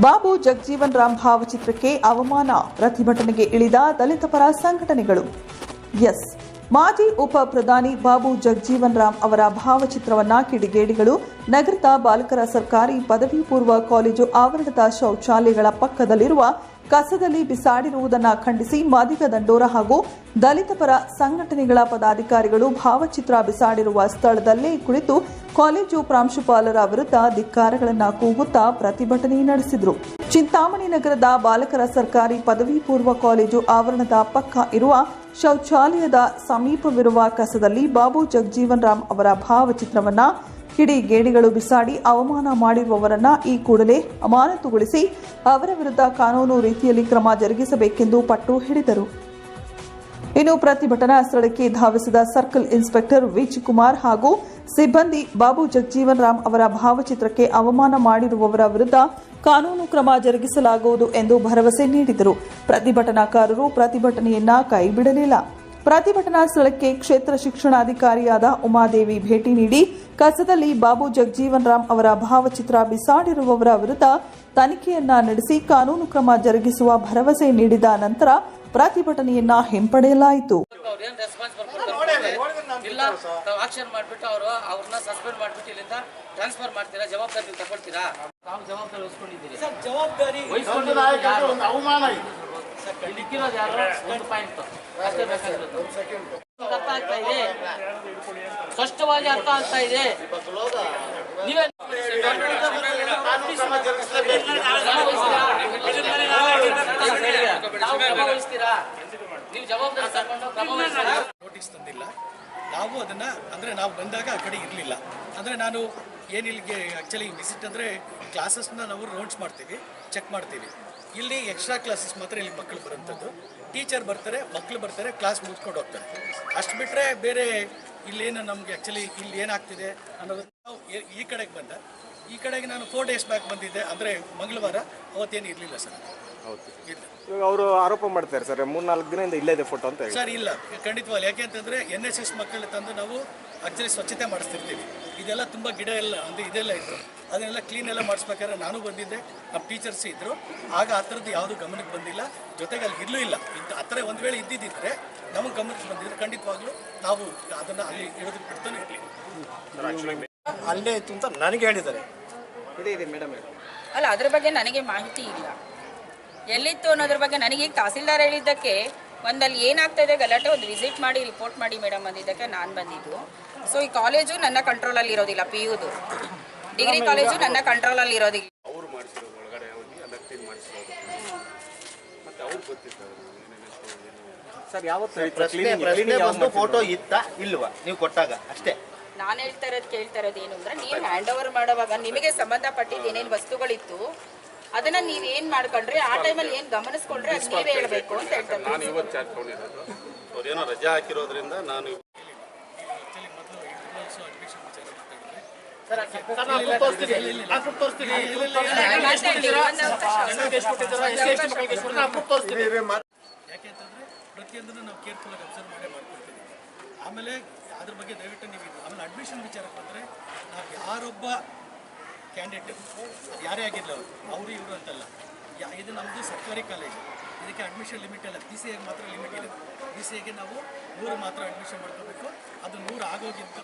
ಬಾಬು ಜಗಜೀವನ್ ರಾಮ್ ಭಾವಚಿತ್ರಕ್ಕೆ ಅವಮಾನ, ಪ್ರತಿಭಟನೆಗೆ ಇಳಿದ ದಲಿತ ಪರ ಸಂಘಟನೆಗಳು. ಎಸ್. ಮಾಜಿ ಉಪ ಪ್ರಧಾನಿ ಬಾಬು ಜಗಜೀವನ್ ರಾಮ್ ಅವರ ಭಾವಚಿತ್ರವನ್ನ ಕಿಡಿಗೇಡಿಗಳು, ನಗರದ ಬಾಲಕರ ಸರ್ಕಾರಿ ಪದವಿ ಪೂರ್ವ ಕಾಲೇಜು ಆವರಣದ ಶೌಚಾಲಯಗಳ ಪಕ್ಕದಲ್ಲಿರುವ ಕಸದಲ್ಲಿ ಬಿಸಾಡಿರುವುದನ್ನು ಖಂಡಿಸಿ ಮಾದಿಗ ದಂಡೋರ ಹಾಗೂ ದಲಿತ ಪರ ಸಂಘಟನೆಗಳ ಪದಾಧಿಕಾರಿಗಳು ಭಾವಚಿತ್ರ ಬಿಸಾಡಿರುವ ಸ್ಥಳದಲ್ಲೇ ಕುಳಿತು ಕಾಲೇಜು ಪ್ರಾಂಶುಪಾಲರ ವಿರುದ್ಧ ಧಿಕ್ಕಾರಗಳನ್ನು ಕೂಗುತ್ತಾ ಪ್ರತಿಭಟನೆ ನಡೆಸಿದರು. ಚಿಂತಾಮಣಿ ನಗರದ ಬಾಲಕರ ಸರ್ಕಾರಿ ಪದವಿ ಪೂರ್ವ ಕಾಲೇಜು ಆವರಣದ ಪಕ್ಕ ಇರುವ ಶೌಚಾಲಯದ ಸಮೀಪವಿರುವ ಕಸದಲ್ಲಿ ಬಾಬು ಜಗಜೀವನ್ ರಾಮ್ ಅವರ ಭಾವಚಿತ್ರವನ್ನ ಕಿಡಿಗೇಡಿಗಳು ಬಿಸಾಡಿ ಅವಮಾನ ಮಾಡಿರುವವರನ್ನ ಈ ಕೂಡಲೇ ಅಮಾನತುಗೊಳಿಸಿ ಅವರ ವಿರುದ್ಧ ಕಾನೂನು ರೀತಿಯಲ್ಲಿ ಕ್ರಮ ಜರುಗಿಸಬೇಕೆಂದು ಪಟ್ಟು ಹಿಡಿದರು. ಇನ್ನು ಪ್ರತಿಭಟನಾ ಸ್ಥಳಕ್ಕೆ ಧಾವಿಸಿದ ಸರ್ಕಲ್ ಇನ್ಸ್ಪೆಕ್ಟರ್ ವಿಜ್ ಕುಮಾರ್ ಹಾಗೂ ಸಿಬ್ಬಂದಿ ಬಾಬು ಜಗಜೀವನ್ ರಾಮ್ ಅವರ ಭಾವಚಿತ್ರಕ್ಕೆ ಅವಮಾನ ಮಾಡಿರುವವರ ವಿರುದ್ಧ ಕಾನೂನು ಕ್ರಮ ಜರುಗಿಸಲಾಗುವುದು ಎಂದು ಭರವಸೆ ನೀಡಿದರು. ಪ್ರತಿಭಟನಾಕಾರರು ಪ್ರತಿಭಟನೆಯನ್ನ ಕೈಬಿಡಲಿಲ್ಲ. ಪ್ರತಿಭಟನಾ ಸ್ಥಳಕ್ಕೆ ಕ್ಷೇತ್ರ ಶಿಕ್ಷಣಾಧಿಕಾರಿಯಾದ ಉಮಾದೇವಿ ಭೇಟಿ ನೀಡಿ ಕಸದಲ್ಲಿ ಬಾಬು ಜಗಜೀವನ್ ರಾಮ್ ಅವರ ಭಾವಚಿತ್ರ ಬಿಸಾಡಿರುವವರ ವಿರುದ್ಧ ತನಿಖೆಯನ್ನ ನಡೆಸಿ ಕಾನೂನು ಕ್ರಮ ಜರುಗಿಸುವ ಭರವಸೆ ನೀಡಿದ ನಂತರ ಪ್ರತಿಭಟನೆಯನ್ನ ಹಿಂಪಡೆಯಲಾಯಿತು. ಅವ್ರು ಏನ್ ರೆಸ್ಪಾನ್ಸ್ ಬರ್ಕೊಡ್ತಾರೆ ಇಲ್ಲ ತಾವು ಆಕ್ಷನ್ ಮಾಡ್ಬಿಟ್ಟು ಅವರು ಅವ್ರನ್ನ ಸಸ್ಪೆಂಡ್ ಮಾಡ್ಬಿಟ್ಟು ಇಲ್ಲಿಂದ ಟ್ರಾನ್ಸ್ಫರ್ ಮಾಡ್ತೀರಾ ಜವಾಬ್ದಾರಿ ಯಾರು? ಒಂದು ಪಾಯಿಂಟ್ ಅಷ್ಟೇ ಬೇಕಾಗಿರೋದು. ಅರ್ಥ ಆಗ್ತಾ ಇದೆ? ಸ್ಪಷ್ಟವಾಗಿ ಅರ್ಥ ಆಗ್ತಾ ಇದೆ. ನೀವೇ ತಾವು ಕ್ರಮ ವಹಿಸ್ತೀರಾ ನೀವು ಜವಾಬ್ದಾರಿ ತಗೊಂಡು ಕ್ರಮ ವಹಿಸ್ತೀರಾ ನೋಟಿಸ್ ತಂದಿಲ್ಲ. ನಾವು ಅದನ್ನ ಅಂದ್ರೆ ನಾವು ಬಂದಾಗ ಆ ಕಡೆ ಇರಲಿಲ್ಲ. ಅಂದ್ರೆ ನಾನು ಏನಿಲ್ಲಿಗೆ ಆಕ್ಚುಲಿ ವಿಸಿಟ್ ಅಂದ್ರೆ ಕ್ಲಾಸಸ್ನ ನಾವು ರೌಂಡ್ಸ್ ಮಾಡ್ತೀವಿ ಚೆಕ್ ಮಾಡ್ತೀವಿ. ಇಲ್ಲಿ ಎಕ್ಸ್ಟ್ರಾ ಕ್ಲಾಸಸ್ ಮಾತ್ರ ಇಲ್ಲಿ ಮಕ್ಕಳು ಬರುವಂಥದ್ದು. ಟೀಚರ್ ಬರ್ತಾರೆ ಮಕ್ಕಳು ಬರ್ತಾರೆ ಕ್ಲಾಸ್ ಮುಗಿಸ್ಕೊಂಡು ಹೋಗ್ತಾರೆ. ಅಷ್ಟು ಬಿಟ್ಟರೆ ಬೇರೆ ಇಲ್ಲೇನು ನಮಗೆ ಆ್ಯಕ್ಚುಲಿ ಇಲ್ಲಿ ಏನಾಗ್ತಿದೆ ಅನ್ನೋದು ನಾವು ಈ- ಕಡೆಗೆ ಬಂದ. ಈ ಕಡೆಗೆ ನಾನು ಫೋರ್ ಡೇಸ್ ಬ್ಯಾಕ್ ಬಂದಿದ್ದೆ. ಅಂದರೆ ಮಂಗಳವಾರ, ಅವತ್ತೇನು ಇರಲಿಲ್ಲ ಸರ್. ಇವಾಗ ಅವರು ಆರೋಪ ಮಾಡ್ತಾರೆ ಸರ್ ಮೂರ್ನಾಲ್ಕು ದಿನದಿಂದ ಇಲ್ಲೇ ಇದೆ ಫೋಟೋ ಅಂತ ಹೇಳಿ ಸರ್ ಇಲ್ಲ. ಖಂಡಿತವಾಗಿ ಯಾಕೆ ಅಂತಂದ್ರೆ ಎನ್ ಎಸ್ ಎಸ್ ಮಕ್ಕಳು ತಂದು ನಾವು ಆಕ್ಚುಲಿ ಸ್ವಚ್ಛತೆ ಮಾಡಿಸ್ತಿರ್ತೀವಿ. ಇದೆಲ್ಲ ತುಂಬ ಗಿಡ ಎಲ್ಲ ಅಂದರೆ ಇದೆಲ್ಲ ಇತ್ತು. ಅದನ್ನೆಲ್ಲ ಕ್ಲೀನ್ ಎಲ್ಲ ಮಾಡಿಸ್ಬೇಕಾದ್ರೆ ನಾನು ಬಂದಿದ್ದೆ. ನಮ್ಮ ಟೀಚರ್ಸ್ ಇದ್ದರು ಆಗ ಆ ಥರದ್ದು ಯಾವುದು ಗಮನಕ್ಕೆ ಬಂದಿಲ್ಲ. ಜೊತೆಗೆ ಅಲ್ಲಿ ಇರಲೂ ಇಲ್ಲ. ಇದು ಆ ಥರ ಒಂದು ವೇಳೆ ಇದ್ದಿದ್ದಿದ್ರೆ ನಮಗೆ ಗಮನಕ್ಕೆ ಬಂದಿದ್ರೆ ಖಂಡಿತವಾಗ್ಲೂ ನಾವು ಅದನ್ನು ಅಲ್ಲಿ ಇಡೋದಕ್ಕೆ ಬಿಡ್ತಾನೆ ಇರಲಿ ಅಲ್ಲೇ ಇತ್ತು ಅಂತ ನನಗೆ ಹೇಳಿದ್ದಾರೆ. ಇದೆ ಇದೆ ಮೇಡಮ್. ಅಲ್ಲ ಅದ್ರ ಬಗ್ಗೆ ನನಗೆ ಮಾಹಿತಿ ಇಲ್ಲ. ಎಲ್ಲಿತ್ತು ಅನ್ನೋದ್ರ ಬಗ್ಗೆ ನನಗೆ ಈಗ ತಹಸೀಲ್ದಾರ್ ಹೇಳಿದ್ದಕ್ಕೆ ಒಂದಲ್ಲಿ ಏನಾಗ್ತಾ ಇದೆ ಗಲಾಟೆ ಒಂದು ವಿಸಿಟ್ ಮಾಡಿ ರಿಪೋರ್ಟ್ ಮಾಡಿ ಮೇಡಮ್ ಅಂದಿದ್ದಕ್ಕೆ ನಾನು ಬಂದಿದ್ದು. ಸೊ ಈ ಕಾಲೇಜು ನನ್ನ ಕಂಟ್ರೋಲಲ್ಲಿ ಇರೋದಿಲ್ಲ ಪಿ ಯುದು ಡಿಗ್ರಿ ಕಾಲೇಜು ನನ್ನ ಕಂಟ್ರೋಲಲ್ಲಿ ಇರೋದಿಲ್ಲ. ಸರ್ ಯಾವತ್ತು ಫೋಟೋ ಇತ್ತ ಇಲ್ವಾ? ನೀವು ಕೊಟ್ಟಾಗ ಅಷ್ಟೇ. ನಾನು ಹೇಳ್ತಾ ಇರೋದು ಕೇಳ್ತಾ ಇರೋದು ಏನು ಅಂದ್ರೆ ನೀವು ಹ್ಯಾಂಡ್ ಓವರ್ ಮಾಡುವಾಗ ನಿಮಗೆ ಸಂಬಂಧಪಟ್ಟಿದ್ದು ಏನೇನು ವಸ್ತುಗಳಿತ್ತು ಅದನ್ನ ನೀವ್ ಏನ್ ಮಾಡ್ಕೊಂಡ್ರಿ? ಆ ಟೈಮಲ್ಲಿ ಏನ್ ಗಮನಿಸ್ಕೊಂಡ್ರೆ? ಅದ್ ನೀವೇ ಹೇಳ್ಬೇಕು ಅಂತ ಹೇಳ್ತಾರೆ ನಾನು ಇವತ್ತು ಚಾರ್ಜ್ ತಗೊಂಡಿರೋದು ಅವ್ರೇನೋ ರಜಾ ಹಾಕಿರೋದ್ರಿಂದ ನಾನು. ಯಾಕೆ ಅಂತಂದ್ರೆ ಪ್ರತಿಯೊಂದನ್ನು ನಾವು ಕೇರ್ಫುಲ್ಲಾಗಿ ಅಬ್ಸರ್ವ್ ಮಾಡೇ ಮಾಡ್ಕೊಳ್ತೀವಿ. ಆಮೇಲೆ ಅದ್ರ ಬಗ್ಗೆ ದಯವಿಟ್ಟು ನೀವು ಆಮೇಲೆ ಅಡ್ಮಿಷನ್ ವಿಚಾರಕ್ಕೆ ಬಂದ್ರೆ ನಾವು ಯಾರೊಬ್ಬ ಕ್ಯಾಂಡಿಡೇಟ್ ಯಾರೇ ಆಗಿರಲಿ ಅವರು ಅವರು ಇವರು ಅಂತಲ್ಲ. ಯಾ, ಇದು ನಮ್ಮದು ಸರ್ಕಾರಿ ಕಾಲೇಜು ಇದಕ್ಕೆ ಅಡ್ಮಿಷನ್ ಲಿಮಿಟ್ ಅಲ್ಲ ಬಿ ಸಿ ಎಗೆ ಮಾತ್ರ ಲಿಮಿಟ್ ಇದೆ. ಬಿ ಸಿ ಎಗೆ ನಾವು ನೂರು ಮಾತ್ರ ಅಡ್ಮಿಷನ್ ಮಾಡ್ಕೋಬೇಕು. ಅದು ನೂರು ಆಗೋಗಿಂತ